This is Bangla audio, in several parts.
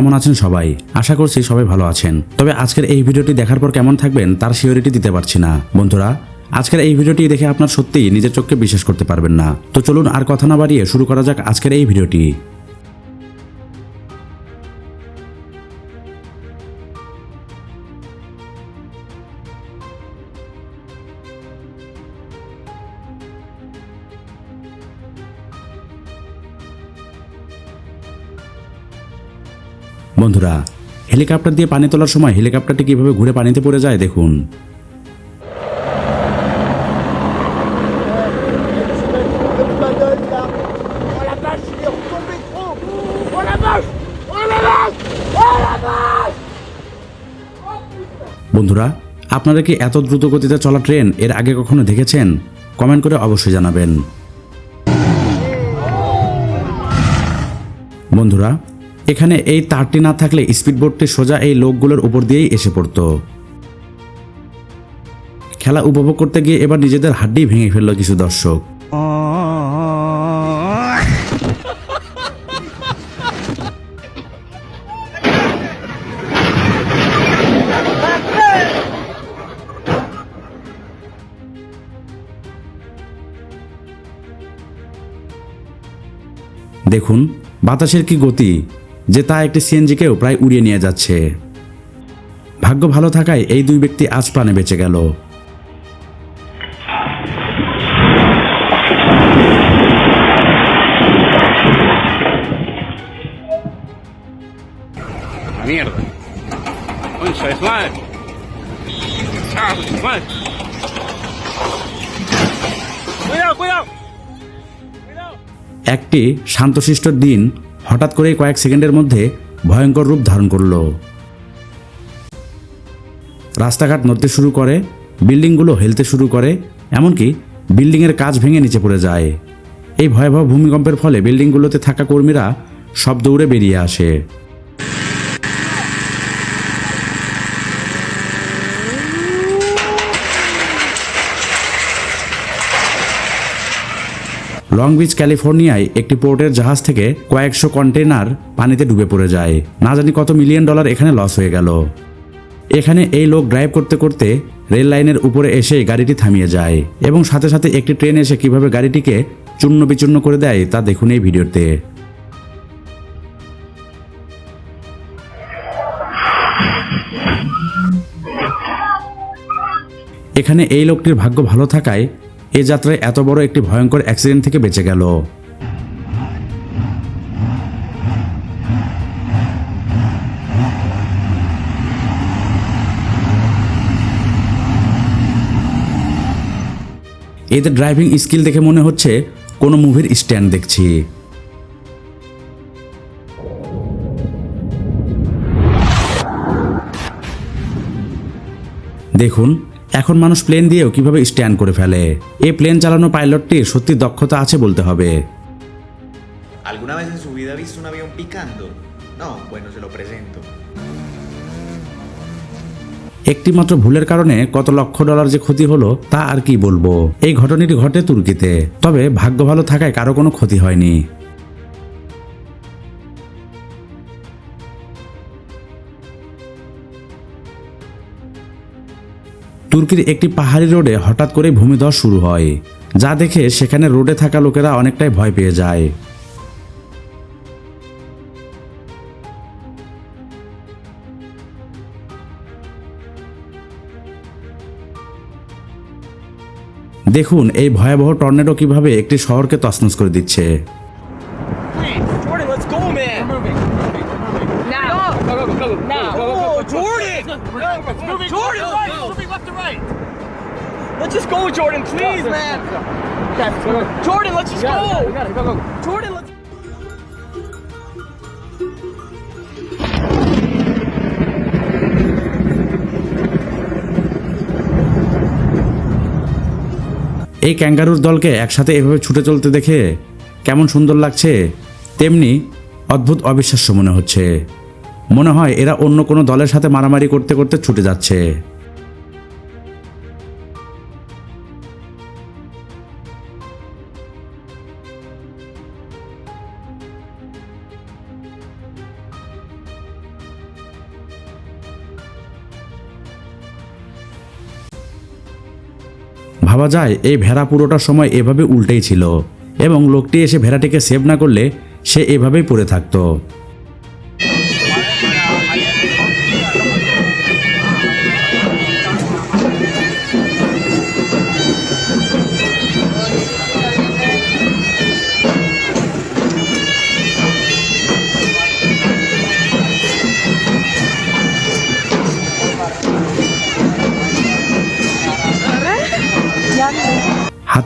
কেমন আছেন সবাই? আশা করছি সবাই ভালো আছেন। তবে আজকের এই ভিডিওটি দেখার পর কেমন থাকবেন তার সিওরিটি দিতে পারছি না। বন্ধুরা, আজকের এই ভিডিওটি দেখে আপনার সত্যিই নিজের চোখকে বিশ্বাস করতে পারবেন না। তো চলুন আর কথা না বাড়িয়ে শুরু করা যাক আজকের এই ভিডিওটি। বন্ধুরা, হেলিকপ্টার দিয়ে পানি তোলার সময় হেলিকপ্টারটি কীভাবে ঘুরে পানিতে পড়ে যায় দেখুন। বন্ধুরা, আপনারা কি এত দ্রুত গতিতে চলা ট্রেন এর আগে কখনো দেখেছেন? কমেন্ট করে অবশ্যই জানাবেন। বন্ধুরা এখানে এই তারটি না থাকলে স্পিডবোটটি সোজা এই লোকগুলোর উপর দিয়েই এসে পড়তো। খেলা উপভোগ করতে গিয়ে এবার নিজেদের হাড্ডি ভেঙে ফেলল কিছু দর্শক। দেখুন, বাতাসের কি গতি? যে তা একটি সিএনজিকেও প্রায় উড়িয়ে নিয়ে যাচ্ছে ভাগ্য ভালো থাকায় এই দুই ব্যক্তি আজ প্রাণে বেঁচে গেল La mierda. Concha de madre. De madre. Cuidado, cuidado. Cuidado. একটি শান্তশিষ্ট দিন হঠাৎ করে কয়েক সেকেন্ডের মধ্যে ভয়ঙ্কর রূপ ধারণ করল। রাস্তাঘাট নড়তে শুরু করে, বিল্ডিংগুলো হেলতে শুরু করে, এমনকি বিল্ডিংয়ের কাজ ভেঙে নিচে পড়ে যায়। এই ভয়াবহ ভূমিকম্পের ফলে বিল্ডিংগুলোতে থাকা কর্মীরা সব দৌড়ে বেরিয়ে আসে। লং বিচ, ক্যালিফোর্নিয়ায় একটি পোর্টের জাহাজ থেকে কয়েকশো কন্টেনার পানিতে ডুবে পড়ে যায়। না জানি কত মিলিয়ন ডলার এখানে লস হয়ে গেল। এখানে এই লোক ড্রাইভ করতে করতে রেল লাইনের উপরে এসে গাড়িটি থামিয়ে যায় এবং সাথে সাথে একটি ট্রেন এসে কীভাবে গাড়িটিকে চূর্ণ বিচূর্ণ করে দেয় তা দেখুন এই ভিডিওতে। এখানে এই লোকটির ভাগ্য ভালো থাকায় এ যাত্রায় এত বড় একটি ভয়ঙ্কর অ্যাক্সিডেন্ট থেকে বেঁচে গেল। এদের ড্রাইভিং স্কিল দেখে মনে হচ্ছে কোনো মুভির স্ট্যান্ড দেখছি। দেখুন এখন মানুষ প্লেন দিয়েও কীভাবে স্ট্যান্ড করে ফেলে? এই প্লেন চালানো পাইলটটির সত্যি দক্ষতা আছে বলতে হবে। ¿Alguna vez en su vida ha visto un avión picando? No, bueno, se lo presento. একটি মাত্র ভুলের কারণে কত লক্ষ ডলার যে ক্ষতি হলো তা আর কি বলব? এই ঘটনাটি ঘটে তুর্কিতে। তবে ভাগ্য ভালো থাকায় কারও কোনো ক্ষতি হয়নি। তুর্কির একটি পাহাড়ি রোডে হঠাৎ করে ভূমিধস শুরু হয়, যা দেখে সেখানে রোডে থাকা লোকেরা অনেকটাই ভয় পেয়ে যায়। দেখুন, এই ভয়াবহ টর্নেডো কীভাবে একটি শহরকে তছনছ করে দিচ্ছে Jordan, let's go, man! We're moving. Now! Go, go, go, go. Now! Go, go, go, Jordan! Jordan, right! Moving left to right! Let's just go, Jordan, please, go, man! Jordan, let's just go! Jordan, let's... এই ক্যাঙ্গারুর দলকে একসাথে এভাবে ছুটে চলতে দেখে কেমন সুন্দর লাগছে? তেমনি অদ্ভুত অবিশ্বাস্য মনে হচ্ছে। মনে হয় এরা অন্য কোনো দলের সাথে মারামারি করতে করতে ছুটে যাচ্ছে। ভাবা যায়, এই ভেড়া পুরোটা সময় এভাবে উল্টেই ছিল। এবং লোকটি এসে ভেড়াটিকে সেভ না করলে সে এভাবেই পড়ে থাকতো।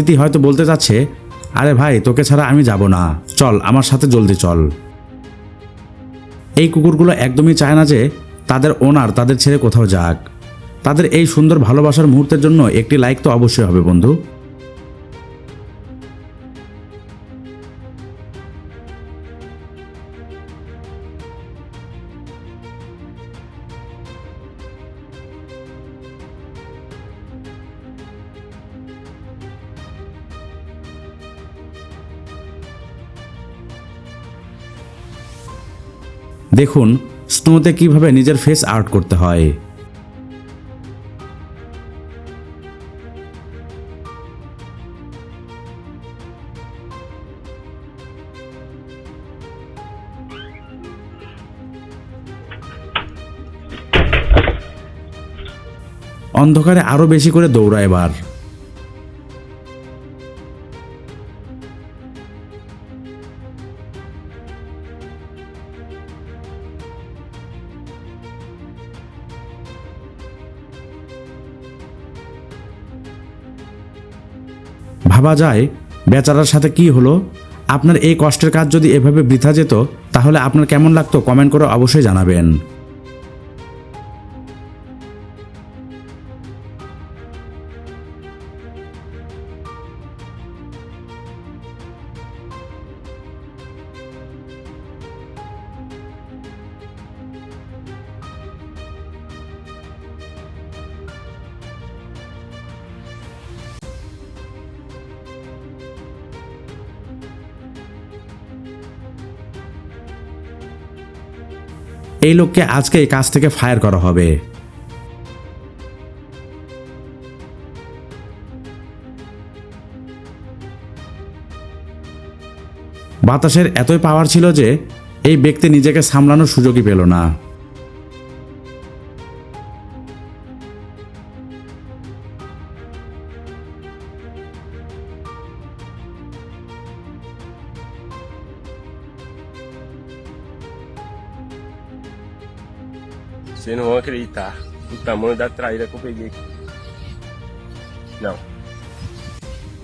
হাতিটি হয়তো বলতে চাচ্ছে আরে ভাই, তোকে ছাড়া আমি যাব না। চল, আমার সাথে জলদি চল। এই কুকুরগুলো একদমই চায় না যে তাদের ওনার, তাদের ছেড়ে কোথাও যাক। তাদের এই সুন্দর ভালোবাসার মুহূর্তের জন্য একটি লাইক তো অবশ্যই হবে, বন্ধু। দেখুন স্নোতে কীভাবে নিজের ফেস আর্ট করতে হয়। অন্ধকারে আরও বেশি করে দৌড়া এবার। ভাবা যায়, বেচারার সাথে কি হলো? আপনার এই কষ্টের কাজ যদি এভাবে বৃথা যেত, তাহলে আপনার কেমন লাগতো? কমেন্ট করে অবশ্যই জানাবেন। এই লোককে আজকে এই কাজ থেকে ফায়ার করা হবে। বাতাসের এতই পাওয়ার ছিল যে এই ব্যক্তি নিজেকে সামলানোর সুযোগই পেল না। Vocês não vão acreditar o tamanho da traíra que eu peguei. Não.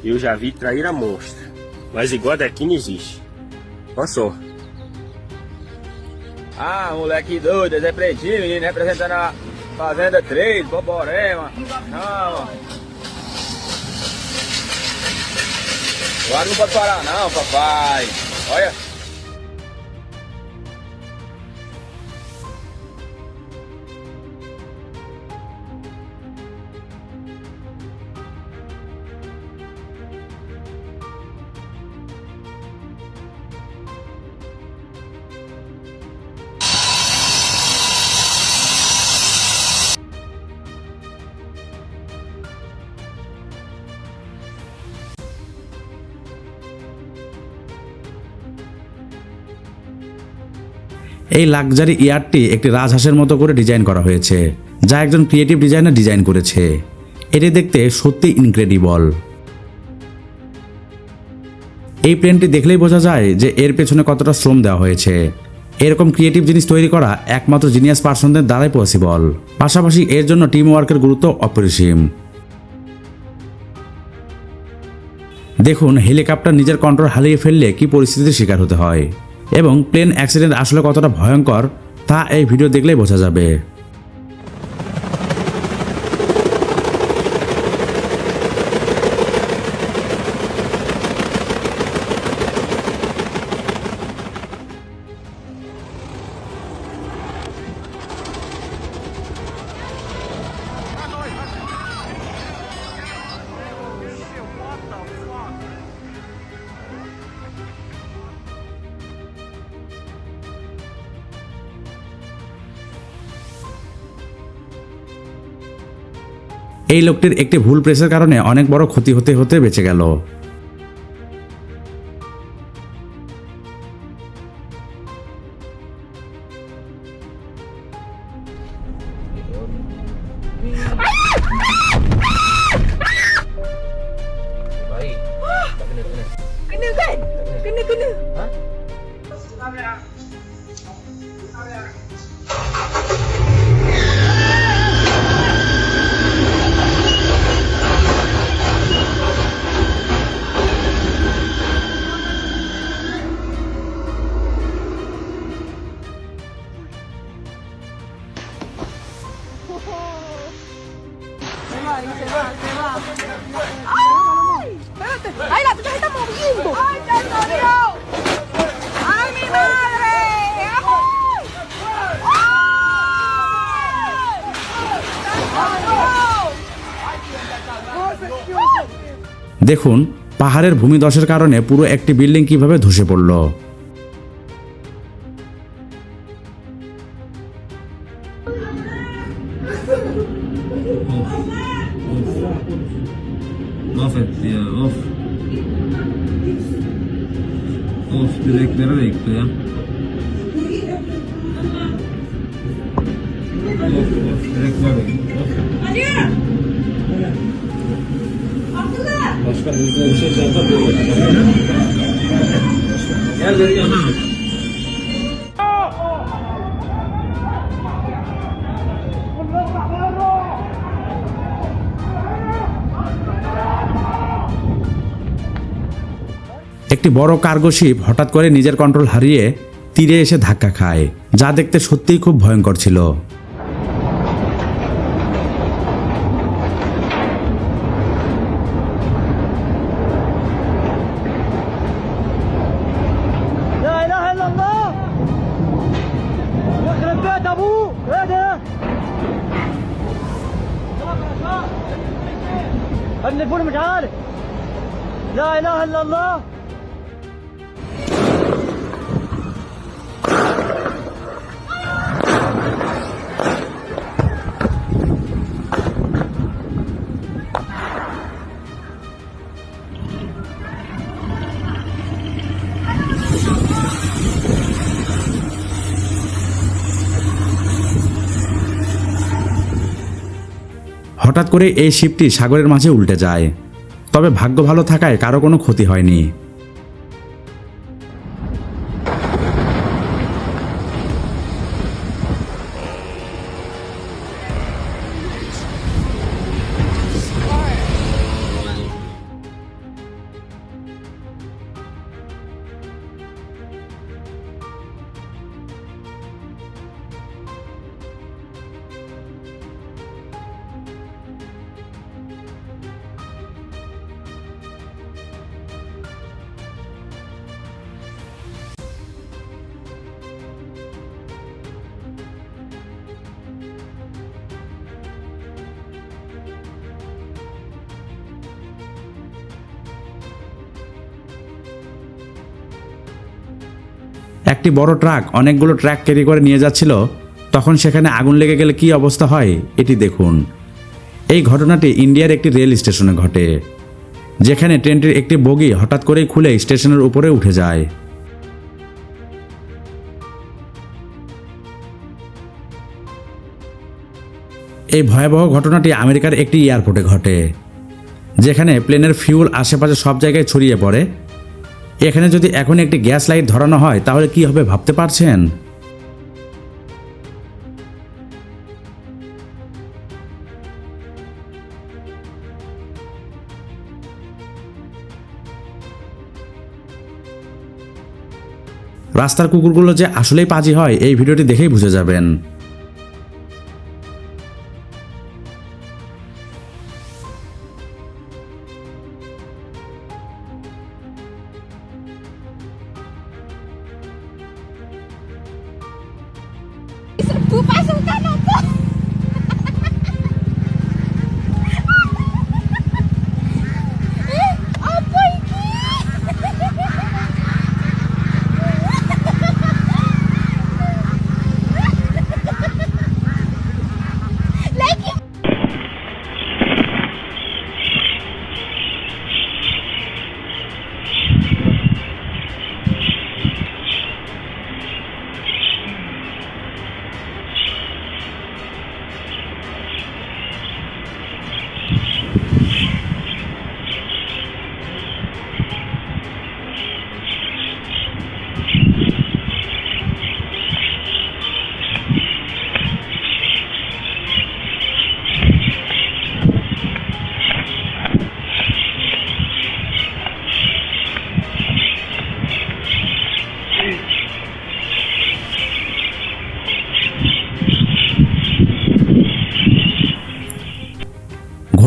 Eu já vi traíra monstra. Mas igual daqui não existe. Olha só. Ah, moleque doido, Zé menino, representando a Fazenda 3, Boborema. Não, Agora não pode parar não, papai. Olha. এই লাক্সারি ইয়ারটি একটি রাজহাঁসের মতো করে ডিজাইন করা হয়েছে, যা একজন ক্রিয়েটিভ ডিজাইনার ডিজাইন করেছে। এটি দেখতে সত্যি ইনক্রেডিবল এই প্লেনটি দেখলেই বোঝা যায় যে এর পেছনে কতটা শ্রম দেওয়া হয়েছে। এরকম ক্রিয়েটিভ জিনিস তৈরি করা একমাত্র জিনিয়াস পার্সনদের দ্বারাই পসিবল পাশাপাশি এর জন্য টিম ওয়ার্কের গুরুত্ব অপরিসীম। দেখুন, হেলিকপ্টার নিজের কন্ট্রোল হারিয়ে ফেললে কি পরিস্থিতির শিকার হতে হয়। এবং প্লেন অ্যাক্সিডেন্ট আসলে কতটা ভয়ঙ্কর তা এই ভিডিও দেখলেই বোঝা যাবে। এই লোকটির একটি ভুল প্রেসের কারণে অনেক বড় ক্ষতি হতে হতে বেঁচে গেল। দেখুন পাহাড়ের ভূমি ধসের কারণে পুরো একটি বিল্ডিং কীভাবে ধসে পড়ল। Yeah. একটি বড় কার্গো শিপ হঠাৎ করে নিজের কন্ট্রোল হারিয়ে তীরে এসে ধাক্কা খায়, যা দেখতে সত্যিই খুব ভয়ঙ্কর ছিল। ilahe illallah. হঠাৎ করে এই শিপটি সাগরের মাঝে উল্টে যায় তবে ভাগ্য ভালো থাকায় কারও কোনো ক্ষতি হয়নি। একটি বড় ট্রাক অনেকগুলো ট্রাক ক্যারি করে নিয়ে যাচ্ছিল। তখন সেখানে আগুন লেগে গেলে কি অবস্থা হয়, এটি দেখুন। এই ঘটনাটি ইন্ডিয়ার একটি রেল স্টেশনে ঘটে, যেখানে ট্রেনটির একটি বগি হঠাৎ করেই খুলে স্টেশনের উপরে উঠে যায়। এই ভয়াবহ ঘটনাটি আমেরিকার একটি এয়ারপোর্টে ঘটে, যেখানে প্লেনের ফিউল আশেপাশে সব জায়গায় ছড়িয়ে পড়ে। এখানে যদি এখন একটি গ্যাস লাইট ধরানো হয়, তাহলে কি হবে ভাবতে পারছেন? রাস্তার কুকুরগুলো যে আসলেই পাজি হয়, এই ভিডিওটি দেখেই বুঝে যাবেন। 走开了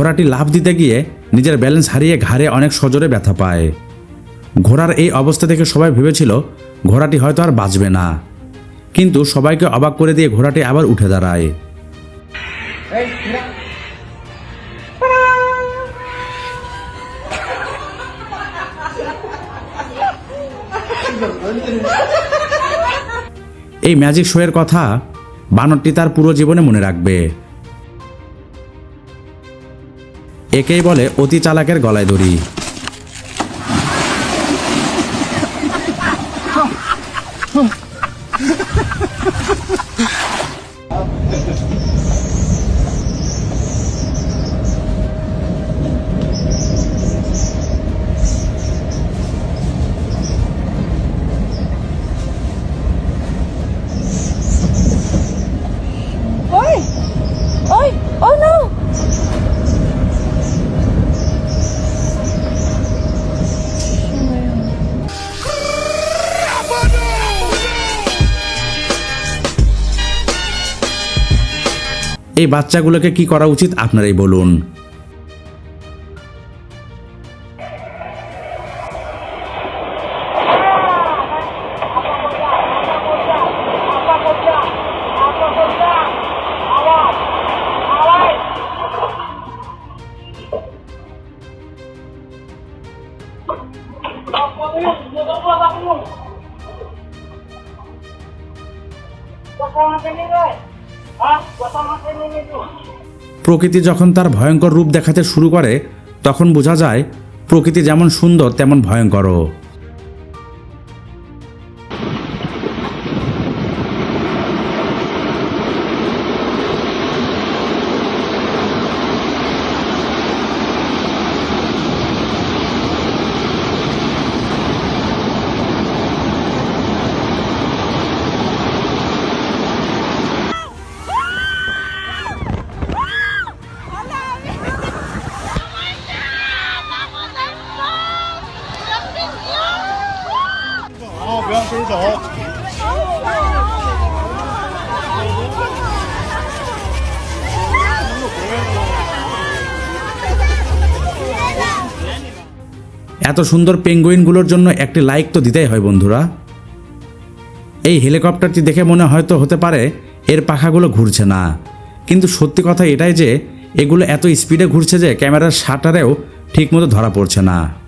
ঘোড়াটি লাফ দিতে গিয়ে নিজের ব্যালেন্স হারিয়ে ঘাড়ে অনেক সজোরে ব্যথা পায়। ঘোড়ার এই অবস্থা দেখে সবাই ভেবেছিল, ঘোড়াটি হয়তো আর বাঁচবে না। কিন্তু সবাইকে অবাক করে দিয়ে ঘোড়াটি আবার উঠে দাঁড়ায়। এই ম্যাজিক শোয়ের কথা বানরটি তার পুরো জীবনে মনে রাখবে। একেই বলে অতি চালাকের গলায় দড়ি। এই বাচ্চাগুলোকে কি করা উচিত? আপনারাই বলুন। প্রকৃতি যখন তার ভয়ঙ্কর রূপ দেখাতে শুরু করে, তখন বোঝা যায় প্রকৃতি যেমন সুন্দর, তেমন ভয়ঙ্করও। এত সুন্দর পেঙ্গুইনগুলোর জন্য একটি লাইক তো দিতেই হয় বন্ধুরা। এই হেলিকপ্টারটি দেখে মনে হয়তো হতে পারে এর পাখাগুলো ঘুরছে না। কিন্তু সত্যি কথা এটাই যে, এগুলো এত স্পিডে ঘুরছে যে, ক্যামেরার শাটারেও ঠিকমতো ধরা পড়ছে না।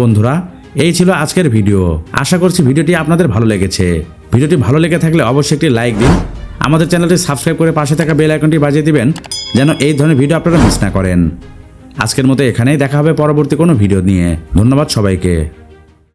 বন্ধুরা, এই ছিল আজকের ভিডিও। আশা করছি ভিডিওটি আপনাদের ভালো লেগেছে। ভিডিওটি ভালো লেগে থাকলে অবশ্যই একটি লাইক দিন। আমাদের চ্যানেলটি সাবস্ক্রাইব করে পাশে থাকা বেল আইকনটি বাজিয়ে দিবেন, যেন এই ধরনের ভিডিও আপনারা মিস না করেন। আজকের মতো এখানেই দেখা হবে পরবর্তী কোনো ভিডিও নিয়ে। ধন্যবাদ সবাইকে।